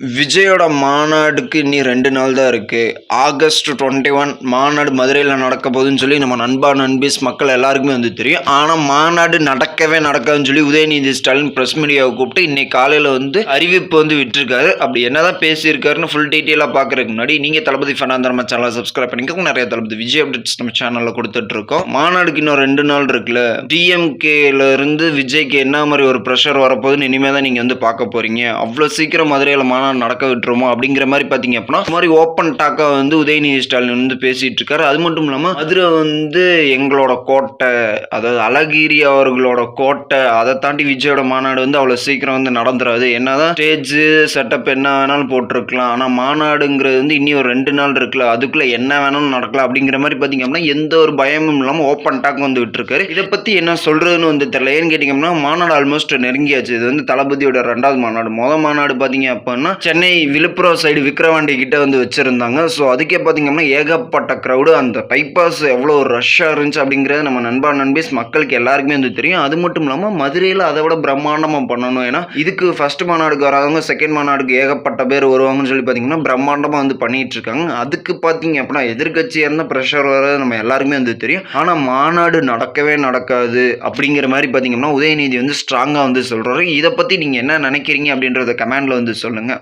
விஜயோட மாநாடுக்கு இன்னி ரெண்டு நாள் தான் இருக்குது ஆகஸ்ட் டுவெண்ட்டி ஒன் மாநாடு மதுரையில் நடக்க போகுதுன்னு சொல்லி நம்ம நண்பா நண்பீஸ் மக்கள் எல்லாருக்குமே வந்து தெரியும். ஆனால் மாநாடு நடக்கவே நடக்காதுன்னு சொல்லி உதயநிதி ஸ்டாலின் ப்ரெஸ் மீடியாவை கூப்பிட்டு இன்றைக்கி காலையில் வந்து அறிவிப்பு வந்து விட்டுருக்காரு. அப்படி என்ன தான் பேசியிருக்காருன்னு ஃபுல் டீட்டெயிலாக பார்க்குறதுக்கு முன்னாடி நீங்கள் தளபதி ஃபனாந்த நம்ம சேனலை சப்ஸ்கிரைப் பண்ணிக்கோங்க. நிறைய தளபதி விஜய் அப்டேட்ஸ் நம்ம சேனலில் கொடுத்துட்ருக்கோம். மாநாடுக்கு இன்னும் ரெண்டு நாள் இருக்குல்ல. டிஎம்கேலேருந்து விஜய்க்கு என்ன மாதிரி ஒரு ப்ரெஷர் வரப்போகுதுன்னு இனிமேல் தான் நீங்கள் வந்து பார்க்க போகிறீங்க அவ்வளோ சீக்கிரம் மதுரையில் மாநாடு நடக்க விட்டுருமோ அப்படிங்கிற மாதிரி பார்த்தீங்க அப்படின்னா இந்த மாதிரி ஓப்பன் டாக்காக வந்து உதயநிதி ஸ்டாலின் வந்து பேசிட்டு இருக்காரு அது மட்டும் இல்லாமல் மதுரை வந்து எங்களோட கோட்டை அதாவது அழகிரி அவர்களோட கோட்டை அதை தாண்டி விஜயோட மாநாடு வந்து அவ்வளோ சீக்கிரம் வந்து நடந்துராது. என்னதான் ஸ்டேஜ் செட்டப் என்ன வேணாலும் போட்டிருக்கலாம். ஆனால் மாநாடுங்கிறது வந்து இனி ஒரு ரெண்டு நாள் இருக்குல்ல அதுக்குள்ளே என்ன வேணாலும் நடக்கலாம் அப்படிங்கிற மாதிரி பார்த்தீங்க அப்படின்னா எந்த ஒரு பயமும் இல்லாமல் ஓப்பன் டாக் வந்து விட்டுருக்காரு. இதை பற்றி என்ன சொல்கிறதுன்னு வந்து தெரியல. ஏன்னு கேட்டிங்கன்னா மாநாடு ஆல்மோஸ்ட் நெருங்கியாச்சு. இது வந்து தளபதியோட ரெண்டாவது மாநாடு. மொதல் மாநாடு பார்த்தீங்க அப்படின்னா சென்னை விழுப்புரம் சைடு விக்ரவாண்டி கிட்ட வந்து வச்சுருந்தாங்க. ஸோ அதுக்கே பார்த்தீங்கன்னா ஏகப்பட்ட க்ரௌடு அந்த பைபாஸ் எவ்வளோ ரஷ்ஷாக இருந்துச்சு அப்படிங்கிறது நம்ம நண்பா நண்பீஸ் மக்களுக்கு எல்லாருக்குமே வந்து தெரியும். அது மட்டும் இல்லாமல் மதுரையில் அதை விட பிரம்மாண்டமாக பண்ணணும். ஏன்னா இதுக்கு ஃபர்ஸ்ட் மாநாடுக்கு வராதவங்க செகண்ட் மாநாடுக்கு ஏகப்பட்ட பேர் வருவாங்கன்னு சொல்லி பார்த்தீங்கன்னா பிரம்மாண்டமாக வந்து பண்ணிட்டு இருக்காங்க. அதுக்கு பார்த்தீங்க அப்படின்னா எதிர்கட்சியாக இருந்தால் ப்ரெஷர் வர நம்ம எல்லாருக்குமே வந்து தெரியும். ஆனால் மாநாடு நடக்கவே நடக்காது அப்படிங்கிற மாதிரி பார்த்தீங்கன்னா உதயநிதி வந்து ஸ்ட்ராங்காக வந்து சொல்கிறாரு இதை பற்றி நீங்கள் என்ன நினைக்கிறீங்க அப்படின்றத கமெண்டில் வந்து சொல்லுங்கள்